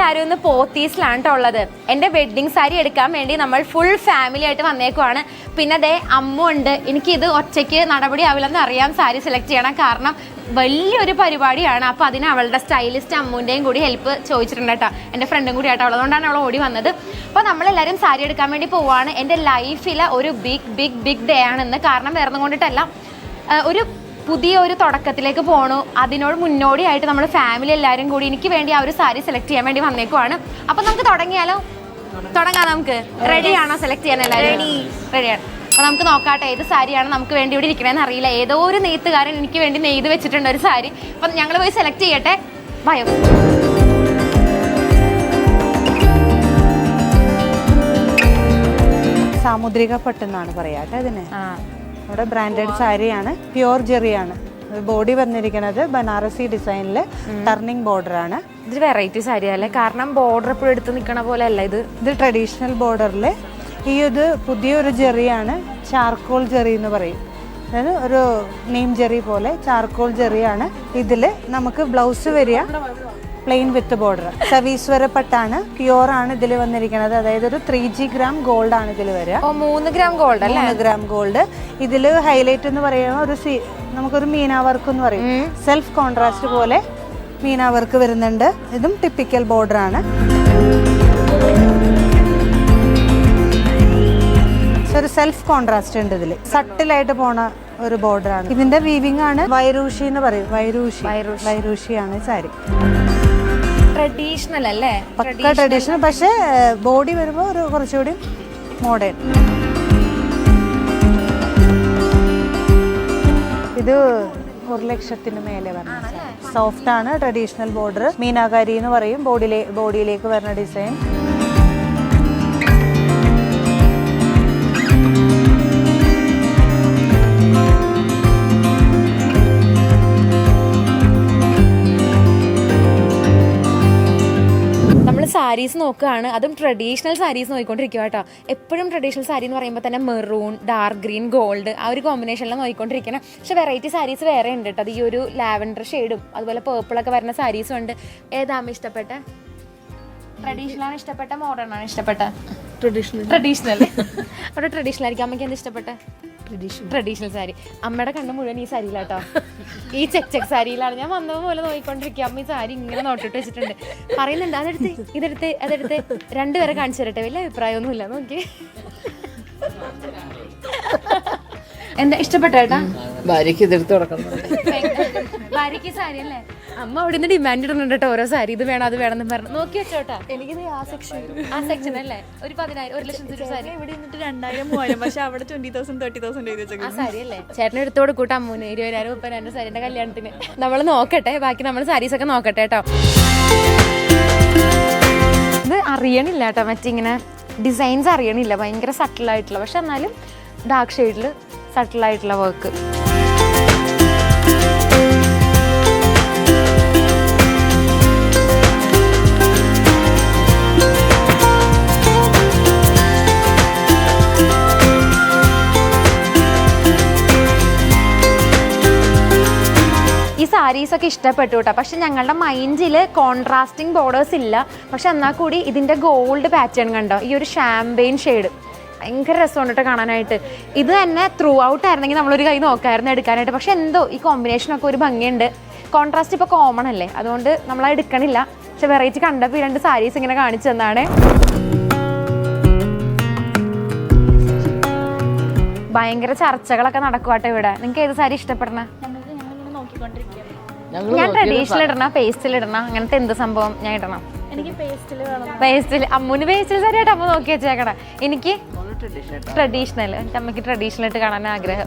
എല്ലാവരും ഇന്ന് പോത്തീസിലാണ് കേട്ടോ ഉള്ളത്. എന്റെ വെഡ്ഡിങ് സാരി എടുക്കാൻ വേണ്ടി നമ്മൾ ഫുൾ ഫാമിലി ആയിട്ട് വന്നേക്കുവാണ്. പിന്നെ അതേ അമ്മ ഉണ്ട്. എനിക്കിത് ഒറ്റയ്ക്ക് നടപടി ആവില്ലെന്ന് അറിയാം സാരി സെലക്ട് ചെയ്യണം. കാരണം വലിയൊരു പരിപാടിയാണ്. അപ്പോൾ അതിന് അവളുടെ സ്റ്റൈലിസ്റ്റ് അമ്മുന്റെയും കൂടി ഹെൽപ്പ് ചോദിച്ചിട്ടുണ്ട് കേട്ടോ എന്റെ ഫ്രണ്ടും കൂടി ആയിട്ട് അതുകൊണ്ടാണ് അവൾ ഓടി വന്നത്. അപ്പോൾ നമ്മളെല്ലാവരും സാരി എടുക്കാൻ വേണ്ടി പോവാണ്. എന്റെ ലൈഫിലെ ഒരു ബിഗ് ബിഗ് ബിഗ് ഡേ ആണെന്ന്. കാരണം വേറെ കൊണ്ടിട്ടല്ല. ഒരു പുതിയ ഒരു തുടക്കത്തിലേക്ക് പോണു. അതിനോട് മുന്നോടിയായിട്ട് നമ്മൾ ഫാമിലി എല്ലാവരും കൂടി എനിക്ക് വേണ്ടി ആ ഒരു സാരി സെലക്ട് ചെയ്യാൻ വേണ്ടി വന്നേക്കുവാണ്. അപ്പം നമുക്ക് തുടങ്ങിയാലോ? തുടങ്ങാം നമുക്ക്. റെഡിയാണോ സെലക്ട് ചെയ്യാൻ എല്ലാവരും റെഡിയാണ് അപ്പോൾ നമുക്ക് നോക്കാട്ടെ ഏത് സാരിയാണ് നമുക്ക് വേണ്ടി ഇവിടെ ഇരിക്കണേന്ന് അറിയില്ല. ഏതോ ഒരു നെയ്ത്തുകാരൻ എനിക്ക് വേണ്ടി നെയ്ത് വെച്ചിട്ടുണ്ട് ഒരു സാരി അപ്പം ഞങ്ങൾ പോയി സെലക്ട് ചെയ്യട്ടെ. ഭയം സാമുദ്രിക പട്ടെന്നാണ് പറയാട്ടെ ഇതിന്. ഇവിടെ ബ്രാൻഡഡ് സാരിയാണ്. പ്യുവർ ജെറിയാണ് ബോഡി വന്നിരിക്കുന്നത് ബനാറസി ഡിസൈനിൽ ടർണിംഗ് ബോർഡർ ആണ്. ഇത് വെറൈറ്റി സാരി അല്ലേ? കാരണം ബോർഡർ എപ്പോഴും എടുത്ത് നിൽക്കണ പോലെ അല്ല ഇത്. ഇത് ട്രഡീഷണൽ ബോർഡറിൽ ഈ ഇത് പുതിയൊരു ജെറിയാണ് ചാർക്കോൾ ജെറി എന്ന് പറയും. അതായത് ഒരു നെയിം ജെറി പോലെ ചാർക്കോൾ ജെറിയാണ് ഇതിൽ നമുക്ക് ബ്ലൗസ് വരിക. Plain with border. സവീശ്വര പട്ടാണ് പ്യുവർ ആണ് ഇതിൽ വന്നിരിക്കുന്നത് അതായത് ഒരു ത്രീ ജി ഗ്രാം ഗോൾഡ് ആണ് ഇതിൽ വരിക. മൂന്ന് ഗ്രാം ഗോൾഡ് അല്ലേ? മൂന്ന് ഗ്രാം ഗോൾഡ്. ഇതിൽ ഹൈലൈറ്റ് എന്ന് പറയുമ്പോൾ ഒരു സി നമുക്കൊരു മീനാ വർക്ക് എന്ന് പറയും. സെൽഫ് കോൺട്രാസ്റ്റ് പോലെ മീനാ വർക്ക് വരുന്നുണ്ട്. ഇതും ടിപ്പിക്കൽ ബോർഡർ ആണ്. ഒരു സെൽഫ് കോൺട്രാസ്റ്റ് ഉണ്ട് ഇതിൽ സട്ടിലായിട്ട് പോണ ഒരു ബോർഡർ ആണ്. ഇതിന്റെ വീവിംഗ് ആണ് വൈരൂഷി എന്ന് പറയും. വൈരൂഷി. വൈരൂഷിയാണ് ആണ് സാരി. ട്രഡീഷണൽ അല്ലേ? പക്ക ട്രഡീഷണൽ പക്ഷേ ബോഡി വരുമ്പോൾ ഒരു കുറച്ചുകൂടി മോഡേൺ ഇത് ഒരു ലക്ഷത്തിന് മേലെ വരണം സോഫ്റ്റ് ആണ് ട്രഡീഷണൽ ബോർഡർ മീനാകാരി എന്ന് പറയും ബോഡിയിലെ ബോഡിയിലേക്ക് വരുന്ന ഡിസൈൻ സാരീസ് നോക്കുകയാണ്. അതും ട്രഡീഷണൽ സാരീസ് നോക്കിക്കൊണ്ടിരിക്കുക കേട്ടോ. എപ്പോഴും ട്രഡീഷണൽ സാരി എന്ന് പറയുമ്പോൾ തന്നെ മെറൂൺ ഡാർക്ക് ഗ്രീൻ ഗോൾഡ് ആ ഒരു കോമ്പിനേഷനിലാണ് നോക്കിക്കൊണ്ടിരിക്കണം പക്ഷേ വെറൈറ്റി സാരീസ് വേറെ ഉണ്ട് കേട്ടോ. അത് ഈ ഒരു ലാവൻഡർ ഷെയ്ഡും അതുപോലെ പേർപ്പിളൊക്കെ വരുന്ന സാരീസും ഉണ്ട്. ഏതാണ് ഇഷ്ടപ്പെട്ട? ട്രഡീഷണൽ ആണ് ഇഷ്ടപ്പെട്ട മോഡേൺ ആണ് ഇഷ്ടപ്പെട്ട. ട്രഡീഷണൽ ട്രഡീഷണൽ അവിടെ ട്രഡീഷണൽ ആയിരിക്കും. അമ്മയ്ക്ക് എന്ത് ഇഷ്ടപ്പെട്ട? ട്രഡീഷണൽ സാരി അമ്മയുടെ കണ്ണ് മുഴുവൻ ഈ സാരിയിലാട്ടോ. ഈ ചെക്ക് ചെക്ക് സാരിയിലാണ്. ഞാൻ വന്നത് പോലെ നോക്കിക്കൊണ്ടിരിക്കുക. അമ്മ ഈ സാരി ഇങ്ങനെ നോട്ടിട്ട് വെച്ചിട്ടുണ്ട്. പറയുന്നുണ്ട് അതെടുത്ത് ഇതെടുത്ത് അതെടുത്ത് രണ്ടുപേരെ കാണിച്ചു തരട്ടെ. വലിയ അഭിപ്രായമൊന്നുമില്ല. നോക്കി. എന്താ ഇഷ്ടപ്പെട്ട ഏട്ടാ? ഭാര്യയ്ക്ക് ഇതെടുത്ത് കൊടുക്കണം ഭാര്യക്ക് സാരി അല്ലേ? അമ്മ അവിടെ നിന്ന് ഡിമാൻഡ് ഇടുന്നുണ്ട് കേട്ടോ ഓരോ സാരി ഇത് വേണം അത് വേണം എന്ന് പറഞ്ഞു. നോക്കി വെച്ചോട്ടാ എനിക്കിത് ആ സെക്ഷൻ ആ സെക്ഷൻ അല്ലേ? ഒരു പതിനായിരം ഒരു ലക്ഷം രൂപ സാരി. ഇവിടെ നിന്നിട്ട് രണ്ടായിരം മൂവായിരം പക്ഷെ അവിടെ ട്വന്റി തൗസൻഡ് തേർട്ടി തൗസൻഡ് എഴുതി ആ സാരി അല്ലേ? ചേട്ടനെ എടുത്തു കൊടുക്കൂട്ട അമ്മൂന് ഇരുപതിനായിരം മുപ്പതിനായിരം സാരിന്റെ കല്യാണത്തിന്. നമ്മൾ നോക്കട്ടെ. ബാക്കി നമ്മൾ സാരീസ് ഒക്കെ നോക്കട്ടെ കേട്ടോ ഇത് അറിയണില്ല കേട്ടോ മറ്റിങ്ങനെ ഡിസൈൻസ് അറിയണില്ല. ഭയങ്കര സട്ടിലായിട്ടുള്ള പക്ഷെ എന്നാലും ഡാർക്ക് ഷെയ്ഡിൽ സട്ടിലായിട്ടുള്ള വർക്ക് സാരീസ് ഒക്കെ ഇഷ്ടപ്പെട്ടു കേട്ടോ പക്ഷെ ഞങ്ങളുടെ മൈൻഡിൽ കോൺട്രാസ്റ്റിംഗ് ബോർഡേഴ്സ് ഇല്ല. പക്ഷെ എന്നാൽ കൂടി ഇതിന്റെ ഗോൾഡ് പാറ്റേൺ കണ്ടോ? ഈ ഒരു ഷാമ്പെയിൻ ഷെയ്ഡ് ഭയങ്കര രസമുണ്ട് കേട്ടോ കാണാനായിട്ട്. ഇത് തന്നെ ത്രൂ ഔട്ട് ആയിരുന്നെങ്കിൽ നമ്മളൊരു കൈ നോക്കായിരുന്നു എടുക്കാനായിട്ട്. പക്ഷെ എന്തോ ഈ കോമ്പിനേഷനൊക്കെ ഒരു ഭംഗിയുണ്ട്. കോൺട്രാസ്റ്റ് ഇപ്പോൾ കോമൺ അല്ലേ? അതുകൊണ്ട് നമ്മൾ എടുക്കണില്ല. പക്ഷെ വെറൈറ്റി കണ്ടപ്പോൾ ഈ രണ്ട് സാരീസ് ഇങ്ങനെ കാണിച്ചു തന്നാണ്. ഭയങ്കര ചർച്ചകളൊക്കെ നടക്കുവാട്ടോ ഇവിടെ. നിങ്ങൾക്ക് ഏത് സാരി ഇഷ്ടപ്പെടണേ? ഞാൻ ട്രഡീഷണൽ ഇടണ പേസ്റ്റിൽ ഇടണ അങ്ങനത്തെ എന്ത് സംഭവം ഞാൻ ഇടണം? എനിക്ക് പേസ്റ്റിൽ അമ്മുന് പേസ്റ്റിൽ സാരിയായിട്ട് അമ്മ നോക്കി വെച്ചേക്കട എനിക്ക് ട്രഡീഷണൽ എന്റെ അമ്മയ്ക്ക് ട്രഡീഷണൽ ആയിട്ട് കാണാൻ ആഗ്രഹം.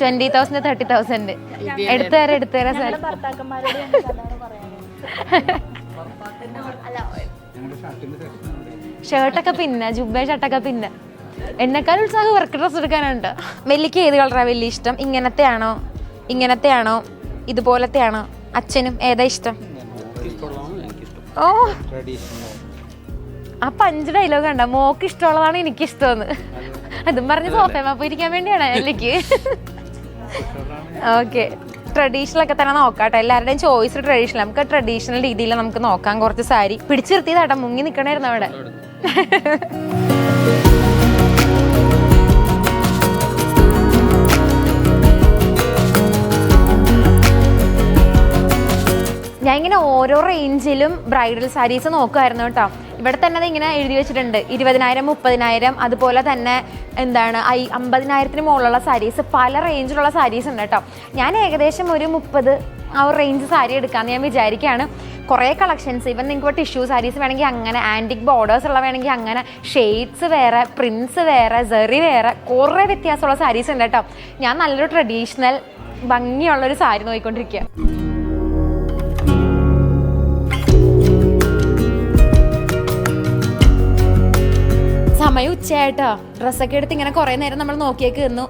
ട്വന്റി തൗസൻഡ് തേർട്ടി തൗസൻഡ് എടുത്തുതരാം എടുത്തുതരാം എടുത്തു തരാം. സാർ ഷർട്ടൊക്കെ പിന്നെ ജുബേ ഷർട്ടൊക്കെ പിന്നെ. എന്നെക്കാൾ ഉത്സാഹം വർക്ക് ഡ്രസ് എടുക്കാനുണ്ട്. വെല്ലിക്ക് ഏത് കളറാണ് വലിയ ഇഷ്ടം? ഇങ്ങനത്തെ ആണോ ഇങ്ങനത്തെ ആണോ ഇതുപോലത്തെ ആണോ അച്ഛനും ഏതാ ഇഷ്ടം? ഓ. ആ പഞ്ച് ഡയലോഗ് കണ്ട? മോക്ക് ഇഷ്ടമുള്ളതാണ് എനിക്ക് ഇഷ്ടമെന്ന് അതും പറഞ്ഞ് സോഫേമ പോയിരിക്കാൻ വേണ്ടിയാണ് എനിക്ക് ഓക്കെ ട്രഡീഷണൽ ഒക്കെ തന്നെ നോക്കാട്ടെ. എല്ലാവരുടെയും ചോയ്സ് ട്രഡീഷണൽ നമുക്ക് ട്രഡീഷണൽ രീതിയിൽ നമുക്ക് നോക്കാം. കുറച്ച് സാരി പിടിച്ചു നിർത്തിയതാട്ടോ മുങ്ങി നിൽക്കണായിരുന്നു അവിടെ. ഞാൻ ഇങ്ങനെ ഓരോ റേഞ്ചിലും ബ്രൈഡൽ സാരീസ് നോക്കുമായിരുന്നു കേട്ടോ. ഇവിടെ തന്നെ ഇങ്ങനെ എഴുതി വെച്ചിട്ടുണ്ട്. ഇരുപതിനായിരം മുപ്പതിനായിരം അതുപോലെ തന്നെ എന്താണ് ഐ അമ്പതിനായിരത്തിന് മുകളിലുള്ള സാരീസ് പല റേഞ്ചിലുള്ള സാരീസ് ഉണ്ട് കേട്ടോ. ഞാൻ ഏകദേശം ഒരു മുപ്പത് ആ ഒരു റേഞ്ച് സാരി എടുക്കാമെന്ന് ഞാൻ വിചാരിക്കുകയാണ്. കുറേ കളക്ഷൻസ് ഇവൻ നിങ്ങൾക്ക് ടിഷ്യൂ സാരീസ് വേണമെങ്കിൽ അങ്ങനെ ആന്റിക് ബോർഡേഴ്സ് ഉള്ള വേണമെങ്കിൽ അങ്ങനെ ഷെയ്ഡ്സ് വേറെ പ്രിൻസ് വേറെ സെറി വേറെ കുറേ വ്യത്യാസമുള്ള സാരീസ് ഉണ്ട് കേട്ടോ. ഞാൻ നല്ലൊരു ട്രഡീഷണൽ ഭംഗിയുള്ളൊരു സാരി നോക്കിക്കൊണ്ടിരിക്കുക സമയം ഉച്ചയായിട്ടോ. ഡ്രസ്സൊക്കെ എടുത്ത് ഇങ്ങനെ കുറേ നേരം നമ്മൾ നോക്കിയേക്ക് നിന്നു.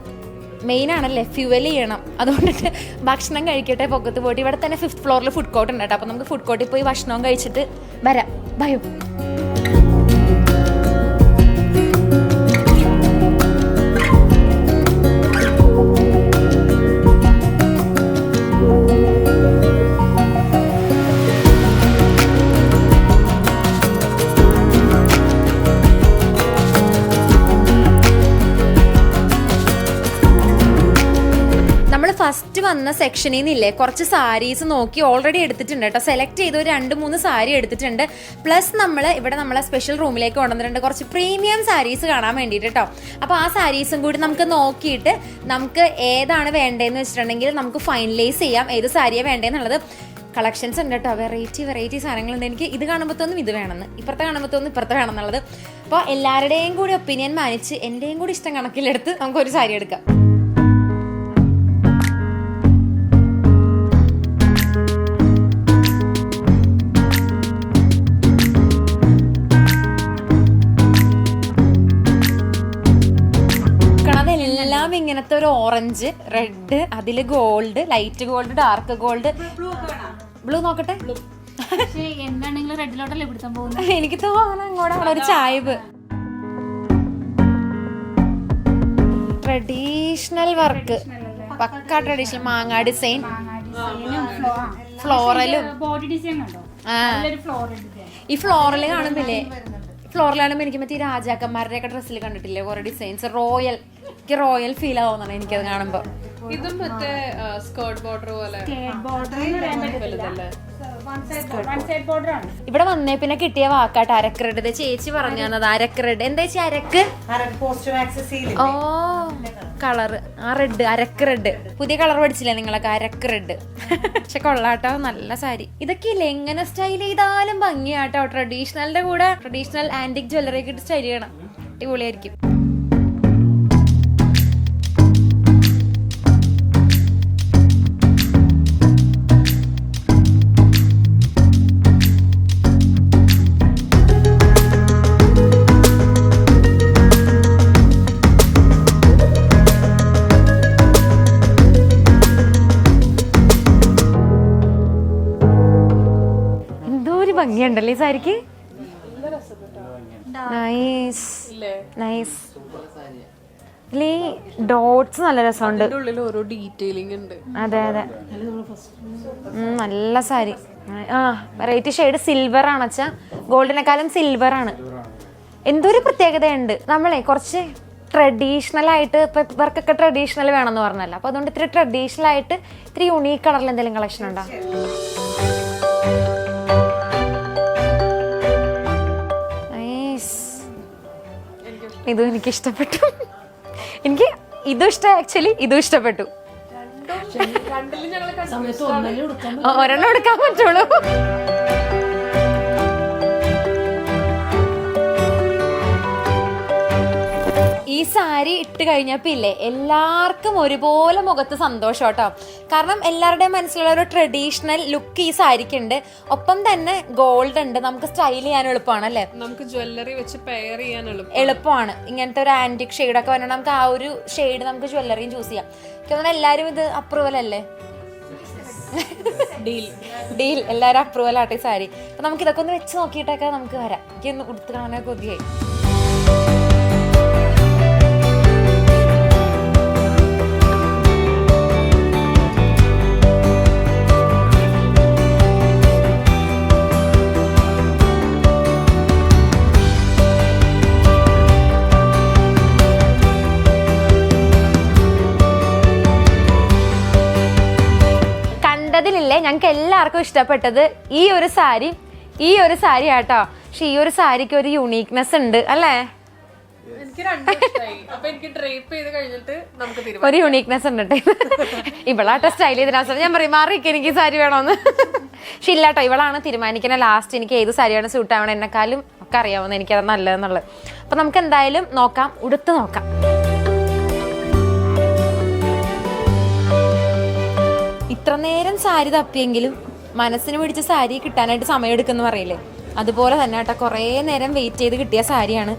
മെയിൻ ആണല്ലേ ഫ്യൂവൽ ചെയ്യണം. അതുകൊണ്ടിട്ട് ഭക്ഷണം കഴിക്കട്ടെ പൊക്കത്ത് പോയിട്ട്. ഇവിടെ തന്നെ ഫിഫ്ത് ഫ്ലോറിൽ ഫുഡ് കോർട്ട് ഉണ്ട് കേട്ടോ. അപ്പോൾ നമുക്ക് ഫുഡ് കോർട്ടിൽ പോയി ഭക്ഷണവും കഴിച്ചിട്ട് വരാം. ഭയോ ഫസ്റ്റ് വന്ന സെക്ഷനിൽ നിന്നില്ലേ കുറച്ച് സാരീസ് നോക്കി ഓൾറെഡി എടുത്തിട്ടുണ്ട് കേട്ടോ സെലക്ട് ചെയ്ത് ഒരു രണ്ട് മൂന്ന് സാരി എടുത്തിട്ടുണ്ട്. പ്ലസ് നമ്മൾ ഇവിടെ നമ്മളെ സ്പെഷ്യൽ റൂമിലേക്ക് കൊണ്ടുവന്നിട്ടുണ്ട്. കുറച്ച് പ്രീമിയം സാരീസ് കാണാൻ വേണ്ടിയിട്ട് കേട്ടോ അപ്പോൾ ആ സാരീസും കൂടി നമുക്ക് നോക്കിയിട്ട് നമുക്ക് ഏതാണ് വേണ്ടതെന്ന് വെച്ചിട്ടുണ്ടെങ്കിൽ നമുക്ക് ഫൈനലൈസ് ചെയ്യാം. ഏത് സാരിയാണ് വേണ്ടതെന്നുള്ളത് കളക്ഷൻസ് ഉണ്ട് കേട്ടോ വെറൈറ്റി വെറൈറ്റി സാധനങ്ങളുണ്ട്. എനിക്ക് ഇത് കാണുമ്പോൾ തോന്നും ഇത് വേണമെന്ന്. ഇപ്പുറത്തെ കാണുമ്പോൾ തോന്നും ഇപ്പുറത്തെ വേണമെന്നുള്ളത്. അപ്പോൾ എല്ലാവരുടെയും കൂടി ഒപ്പീനിയൻ മാനിച്ച് എന്റെയും കൂടി ഇഷ്ടം കണക്കിലെടുത്ത് നമുക്കൊരു സാരി എടുക്കാം. ഒരു ഓറഞ്ച് റെഡ് അതിൽ gold light gold dark gold blue നോക്കട്ടെ? പക്ഷേ എന്താണെങ്കിലും റെഡിലോട്ടല്ലേ പിടുത്താൻ പോകുന്നത്? എനിക്ക് തോന്നുന്നു അങ്ങോട്ടാണ് ഒരു ചായവ്. ട്രഡീഷണൽ വർക്ക് പക്ക ട്രഡീഷണൽ മാങ്ങാ ഡിസൈൻ ഫ്ലോറലും ബോഡി ഡിസൈൻ ഈ ഫ്ലോറൽ കാണുമ്പില്ലേ കാണുമ്പോൾ എനിക്ക് മറ്റേ രാജാക്കന്മാരുടെയൊക്കെ ഡ്രസ്സിൽ കണ്ടിട്ടില്ലേ? കുറെ ഡിസൈൻസ് റോയൽ എനിക്ക് റോയൽ ഫീൽ ആവുന്നതാണ് എനിക്കത് കാണുമ്പോൾ ഇതും മറ്റേ സ്കേർട്ട് ബോർഡർ പോലെ. ഇവിടെ വന്നേ പിന്നെ കിട്ടിയ വാക്കാട്ട് അരക്കരട്. ചേച്ചി പറഞ്ഞു തന്നത് അരക്കരട്. എന്താ ചേച്ചി അരക്ക്? ഓ കളറ് ആ റെഡ് അരക്ക് റെഡ് പുതിയ കളർ പഠിച്ചില്ലേ നിങ്ങളൊക്കെ? അരക്ക് റെഡ് പക്ഷെ കൊള്ളാട്ടോ നല്ല സാരി. ഇതൊക്കെ ഇല്ലേ എങ്ങനെ സ്റ്റൈൽ ചെയ്താലും ഭംഗിയാട്ടോ. ട്രഡീഷണലിന്റെ കൂടെ ട്രഡീഷണൽ ആന്റിക് ജ്വല്ലറി ഒക്കെ ഇട്ട് സ്റ്റൈൽ ചെയ്യണം. അടിപൊളിയായിരിക്കും. ഭംഗിയുണ്ടല്ലേ ഈ സാരിക്ക്? നൈസ് നൈസ് ഡോട്ട്സ് നല്ല രസമുണ്ട്. ഓരോ ഡീറ്റെയിലിംഗ് ഉണ്ട്. അതെ അതെ. നല്ല സാരി. ആ വെറൈറ്റി ഷെയ്ഡ് സിൽവർ ആണ് അച്ഛാ. ഗോൾഡിനെക്കാളും സിൽവർ ആണ്. എന്തൊരു പ്രത്യേകതയുണ്ട്. നമ്മളെ കുറച്ച് ട്രഡീഷണൽ ആയിട്ട് ഇപ്പൊ ഇവർക്കൊക്കെ ട്രഡീഷണൽ വേണമെന്ന് പറഞ്ഞല്ലോ. അപ്പൊ അതുകൊണ്ട് ഇത്തിരി ട്രഡീഷണൽ ആയിട്ട് ഇത്തിരി യുണീക്ക് കളറിൽ എന്തെങ്കിലും കളക്ഷൻ ഉണ്ടോ? ഇതും എനിക്ക് ഇഷ്ടപ്പെട്ടു എനിക്ക് ഇതും ഇഷ്ടം ആക്ച്വലി ഇതും ഇഷ്ടപ്പെട്ടു. ഒരെണ്ണം എടുക്കാൻ പറ്റുള്ളൂ. ഈ സാരി ഇട്ട് കഴിഞ്ഞപ്പോൾ ഇല്ലേ എല്ലാവർക്കും ഒരുപോലെ മുഖത്ത് സന്തോഷം കേട്ടോ. കാരണം എല്ലാവരുടെയും മനസ്സിലുള്ള ഒരു ട്രഡീഷണൽ ലുക്ക് ഈ സാരിക്ക് ഉണ്ട് ഒപ്പം തന്നെ ഗോൾഡ് ഉണ്ട്. നമുക്ക് സ്റ്റൈൽ ചെയ്യാൻ എളുപ്പമാണ് അല്ലേ? നമുക്ക് ജ്വല്ലറി വെച്ച് പെയർ ചെയ്യാൻ എളുപ്പമാണ്. ഇങ്ങനത്തെ ഒരു ആന്റിക് ഷെയ്ഡൊക്കെ വരണം. നമുക്ക് ആ ഒരു ഷെയ്ഡ് നമുക്ക് ജ്വല്ലറിയും ചൂസ് ചെയ്യാം. തോന്നുന്നു എല്ലാവരും ഇത് അപ്രൂവൽ അല്ലേ? ഡീൽ ഡീൽ എല്ലാവരും അപ്രൂവൽ ആട്ടെ സാരി. അപ്പൊ നമുക്ക് ഇതൊക്കെ ഒന്ന് വെച്ച് നോക്കിയിട്ടൊക്കെ നമുക്ക് വരാം. എനിക്ക് ഒന്ന് കൊടുത്തു കാണാൻ കൊതിയായി. ഞങ്ങൾക്ക് എല്ലാവർക്കും ഇഷ്ടപ്പെട്ടത് ഈ ഒരു സാരി ഈ ഒരു സാരി ആട്ടോ. പക്ഷെ ഈ ഒരു സാരിക്ക് ഒരു യുണീക്നെസ് ഉണ്ട് അല്ലേ? ഒരു യുണീക്നെസ് ഉണ്ട് ട്ടോ. ഇവളാട്ടോ സ്റ്റൈൽ ചെയ്തിട്ട് അവസരം ഞാൻ പറയും മാറി എനിക്ക് സാരി വേണമെന്ന് പക്ഷെ ഇല്ലാട്ടോ ഇവളാണ് തീരുമാനിക്കുന്ന ലാസ്റ്റ് എനിക്ക് ഏത് സാരിയാണ് സ്യൂട്ട് ആവണം എന്നെക്കാളും ഒക്കെ അറിയാവുന്ന എനിക്കത് നല്ലതെന്നുള്ളത്. അപ്പൊ നമുക്ക് എന്തായാലും നോക്കാം ഉടുത്ത് നോക്കാം. ഇത്ര നേരം സാരി തപ്പിയെങ്കിലും മനസ്സിന് പിടിച്ച സാരി കിട്ടാനായിട്ട് സമയം എടുക്കുന്ന പറയില്ലേ? അതുപോലെ തന്നെ കേട്ടോ കുറേ നേരം വെയിറ്റ് ചെയ്ത് കിട്ടിയ സാരിയാണ്.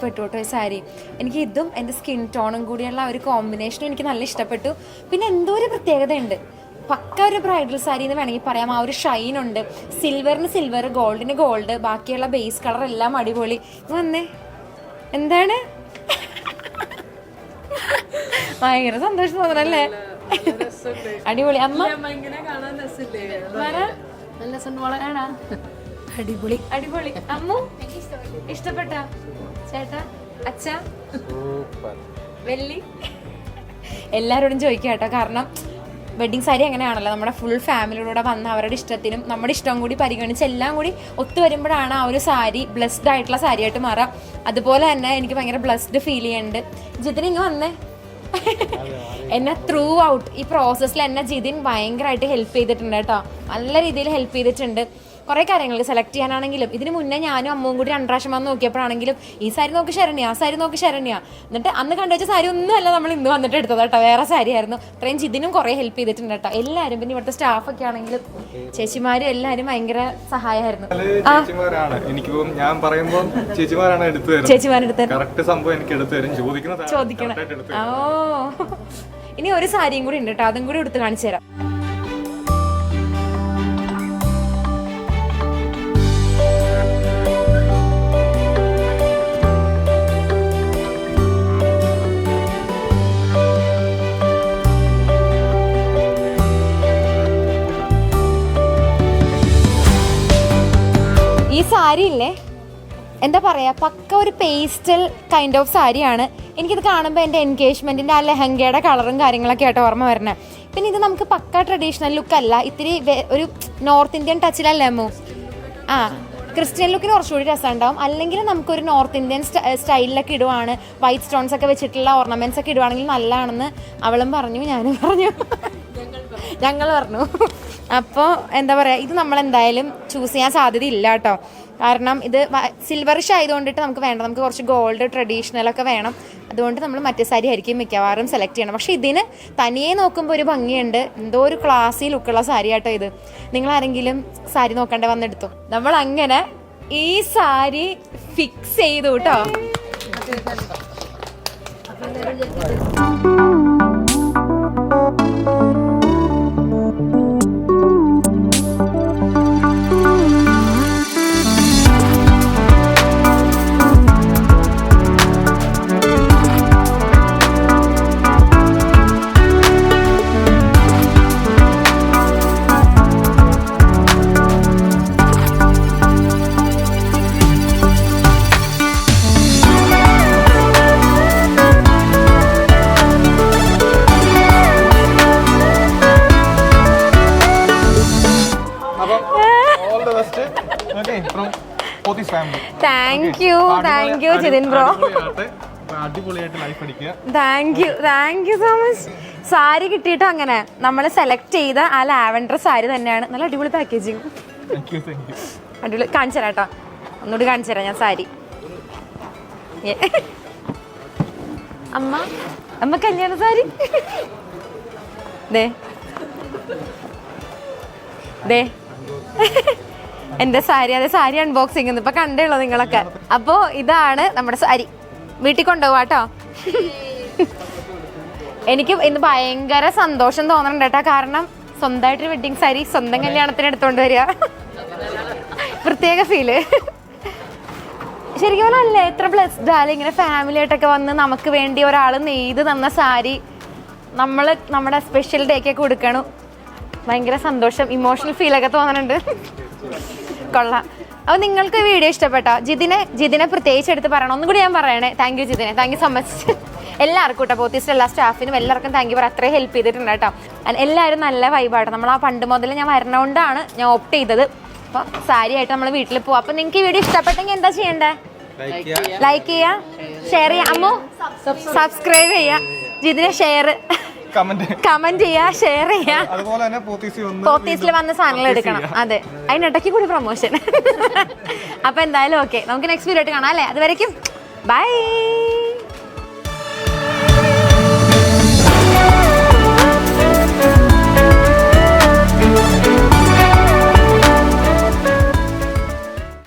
ഇഷ്ടപ്പെട്ടു കേട്ടോ ഈ സാരി. എനിക്ക് ഇതും എന്റെ സ്കിൻ ടോണും കൂടിയുള്ള ഒരു കോമ്പിനേഷനും എനിക്ക് നല്ല ഇഷ്ടപ്പെട്ടു. പിന്നെ എന്തോ ഒരു പ്രത്യേകതയുണ്ട്. പക്ക ഒരു ബ്രൈഡൽ സാരി എന്ന് വേണമെങ്കിൽ പറയാം. ആ ഒരു ഷൈൻ ഉണ്ട്. സിൽവറിന് സിൽവർ ഗോൾഡിന് ഗോൾഡ് ബാക്കിയുള്ള ബേസ് കളർ എല്ലാം അടിപൊളി. വന്നേ. എന്താണ്? ഭയങ്കര സന്തോഷം തോന്നണല്ലേ? അടിപൊളി. അമ്മ. അടിപൊളി. അടിപൊളി. അമ്മു? ഇഷ്ടപ്പെട്ട? ചേട്ടാ അച്ഛ? വെള്ളി? എല്ലാവരോടും ചോദിക്കാം കേട്ടോ കാരണം വെഡിങ് സാരി അങ്ങനെയാണല്ലോ നമ്മുടെ ഫുൾ ഫാമിലിയോടെ വന്ന് അവരുടെ ഇഷ്ടത്തിനും നമ്മുടെ ഇഷ്ടം കൂടി പരിഗണിച്ച് എല്ലാം കൂടി ഒത്തു വരുമ്പോഴാണ് ആ ഒരു സാരി ബ്ലെസ്ഡ് ആയിട്ടുള്ള സാരി ആയിട്ട് മാറാം. അതുപോലെ തന്നെ എനിക്ക് ഭയങ്കര ബ്ലെസ്ഡ് ഫീൽ ചെയ്യുന്നുണ്ട്. ജിതിന് ഇങ്ങ് വന്നേ. എന്നെ ത്രൂ ഔട്ട് ഈ പ്രോസസ്സിൽ എന്നെ ജിതിൻ ഭയങ്കരമായിട്ട് ഹെൽപ്പ് ചെയ്തിട്ടുണ്ട് കേട്ടോ. നല്ല രീതിയിൽ ഹെൽപ്പ് ചെയ്തിട്ടുണ്ട്. കുറേ കാര്യങ്ങൾ സെലക്ട് ചെയ്യാനാണെങ്കിലും ഇതിന് മുന്നേ ഞാനും അമ്മയും കൂടി രണ്ട് പ്രാവശ്യം വന്ന് നോക്കിയപ്പോഴാണെങ്കിലും ഈ സാരി നോക്കി ശരണ്യ ആ സാരി നോക്കി ശരണ്യ. എന്നിട്ട് അന്ന് കണ്ടു വെച്ച സാരി ഒന്നുമല്ല നമ്മൾ ഇന്ന് വന്നിട്ട് എടുത്തത് കേട്ടോ. വേറെ സാരി ആയിരുന്നു. അത്രയും ഇതിനും കുറേ ഹെൽപ്പ് ചെയ്തിട്ടുണ്ട് കേട്ടോ. എല്ലാവരും പിന്നെ ഇവിടുത്തെ സ്റ്റാഫൊക്കെ ആണെങ്കിലും ചേച്ചിമാരും എല്ലാവരും ഭയങ്കര സഹായമായിരുന്നു. എനിക്കിപ്പം ഞാൻ പറയുമ്പോൾ ചേച്ചിമാരാണ് എടുത്തു ചേച്ചിമാരെടുത്ത് കറക്റ്റ് സംഭവം എനിക്ക് എടുത്തു തരും. ചോദിക്കണം. ചോദിക്കണം. ഓ. ഇനി ഒരു സാരിയും കൂടി ഉണ്ട് കേട്ടോ. അതും കൂടി എടുത്ത് കാണിച്ചു തരാം. ഈ സാരി ഇല്ലേ? എന്താ പറയാ പക്ക ഒരു പേസ്റ്റൽ കൈൻഡ് ഓഫ് സാരിയാണ്. എനിക്കിത് കാണുമ്പോൾ എന്റെ എൻഗേജ്മെന്റിന്റെ ആ ലെഹങ്കയുടെ കളറും കാര്യങ്ങളൊക്കെ ആയിട്ട് ഓർമ്മ വരണേ. പിന്നെ ഇത് നമുക്ക് പക്ക ട്രഡീഷണൽ ലുക്ക് അല്ല ഇത്തിരി ഒരു നോർത്ത് ഇന്ത്യൻ ടച്ചിലല്ലേ ആ ക്രിസ്ത്യൻ ലുക്കിന് കുറച്ചുകൂടി രസമുണ്ടാവും. അല്ലെങ്കിൽ നമുക്കൊരു നോർത്ത് ഇന്ത്യൻ സ്റ്റൈലിലൊക്കെ ഇടുവാണ്. വൈറ്റ് സ്റ്റോൺസ് ഒക്കെ വെച്ചിട്ടുള്ള ഓർണമെന്റ്സ് ഒക്കെ ഇടുവാണെങ്കിൽ നല്ലതാണെന്ന് അവളും പറഞ്ഞു ഞാനും പറഞ്ഞു. ഞങ്ങൾ പറഞ്ഞു. അപ്പോൾ എന്താ പറയുക ഇത് നമ്മൾ എന്തായാലും ചൂസ് ചെയ്യാൻ സാധ്യതയില്ല കേട്ടോ. കാരണം ഇത് സിൽവറിഷ് ആയതുകൊണ്ടിട്ട് നമുക്ക് വേണ്ട നമുക്ക് കുറച്ച് ഗോൾഡ് ട്രഡീഷണൽ ഒക്കെ വേണം. അതുകൊണ്ട് നമ്മൾ മറ്റേ സാരി ആയിരിക്കും മിക്കവാറും സെലക്ട് ചെയ്യണം. പക്ഷേ ഇതിന് തനിയെ നോക്കുമ്പോൾ ഒരു ഭംഗിയുണ്ട്. എന്തോ ഒരു ക്ലാസ്സി ലുക്കുള്ള സാരി ആട്ടോ ഇത്. നിങ്ങൾ ആരെങ്കിലും സാരി നോക്കണ്ടേ വന്നെടുത്തു? നമ്മൾ അങ്ങനെ ഈ സാരി ഫിക്സ് ചെയ്തു കേട്ടോ അപ്പം താങ്ക് യു ജിതിൻ ബ്രോ അടിപൊളിയായിട്ട് അപ്പൊ അടിപൊളിയായിട്ട് ലൈഫ് അടിക്കുക thank you thank you so much sari കിട്ടിയിട്ട് അങ്ങനെ നമ്മൾ സെലക്ട് ചെയ്ത ആ ലാവൻഡർ സാരി തന്നെയാണ്. നല്ല അടിപൊളി പാക്കേജിങ് അടിപൊളി കാണിച്ചു തരാം കേട്ടോ. ഒന്നുകൂടി കാണിച്ചു തരാം ഞാൻ സാരി. അമ്മ അമ്മ കല്യാണ സാരി. ദേ. ദേ. എന്റെ സാരി അതെ സാരി അൺബോക്സിങ് ഇപ്പൊ കണ്ടുള്ളൂ നിങ്ങളൊക്കെ. അപ്പോ ഇതാണ് നമ്മുടെ സാരി. വീട്ടിൽ കൊണ്ടുപോവാ കേട്ടോ. എനിക്ക് ഇന്ന് ഭയങ്കര സന്തോഷം തോന്നുന്നുണ്ട് കേട്ടോ. കാരണം സ്വന്തമായിട്ടൊരു വെഡിങ് സാരി സ്വന്തം കല്യാണത്തിന് എടുത്തോണ്ട് വരിക. പ്രത്യേക ഫീൽ ശരിക്കും പറഞ്ഞാൽ എത്ര ബ്ലെസ്ഡ് ആയാലും ഇങ്ങനെ ഫാമിലി ആയിട്ടൊക്കെ വന്ന് നമുക്ക് വേണ്ടി ഒരാൾ നെയ്ത് തന്ന സാരി നമ്മൾ നമ്മുടെ സ്പെഷ്യൽ ഡേക്കൊക്കെ കൊടുക്കണം. ഭയങ്കര സന്തോഷം ഇമോഷണൽ ഫീലൊക്കെ തോന്നുന്നുണ്ട് കൊള്ളാം. അപ്പോൾ നിങ്ങൾക്ക് വീഡിയോ ഇഷ്ടപ്പെട്ടോ? ജിതിനെ ജിതിനെ പ്രത്യേകിച്ച് എടുത്ത് പറയണം. ഒന്നും കൂടി ഞാൻ പറയണേ. താങ്ക് യു ജിതിനെ. താങ്ക് യു സോ മച്ച് എല്ലാവർക്കും കേട്ടോ പോത്തീസിലെ എല്ലാ സ്റ്റാഫിനും എല്ലാവർക്കും താങ്ക് യു പറ. അത്രയും ഹെൽപ്പ് ചെയ്തിട്ടുണ്ട് കേട്ടോ എല്ലാവരും നല്ല വൈബാട്ടോ നമ്മൾ ആ പണ്ട് മുതൽ ഞാൻ വരണോണ്ടാണ് ഞാൻ ഓപ്റ്റ് ചെയ്തത്. അപ്പോൾ സാരി ആയിട്ട് നമ്മൾ വീട്ടിൽ പോവാം. അപ്പോൾ നിങ്ങൾക്ക് ഈ വീഡിയോ ഇഷ്ടപ്പെട്ടെങ്കിൽ എന്താ ചെയ്യണ്ടേ? ലൈക്ക് ചെയ്യുക ഷെയർ ചെയ്യുക അമ്മു സബ്സ്ക്രൈബ് ചെയ്യുക ജിതിനെ ഷെയർ കമന്റ് ചെയ്യുക ഷെയർ ചെയ്യാ അതുപോലെ തന്നെ പോത്തീസിൽ വന്ന സാധനങ്ങൾ എടുക്കണം. അതെ. അതിനിടയ്ക്ക് കൂടി പ്രൊമോഷൻ അപ്പൊ എന്തായാലും ഓക്കെ നമുക്ക് നെക്സ്റ്റ് വീഡിയോ ആയിട്ട് കാണാം അല്ലേ? അതുവരയ്ക്കും ബൈ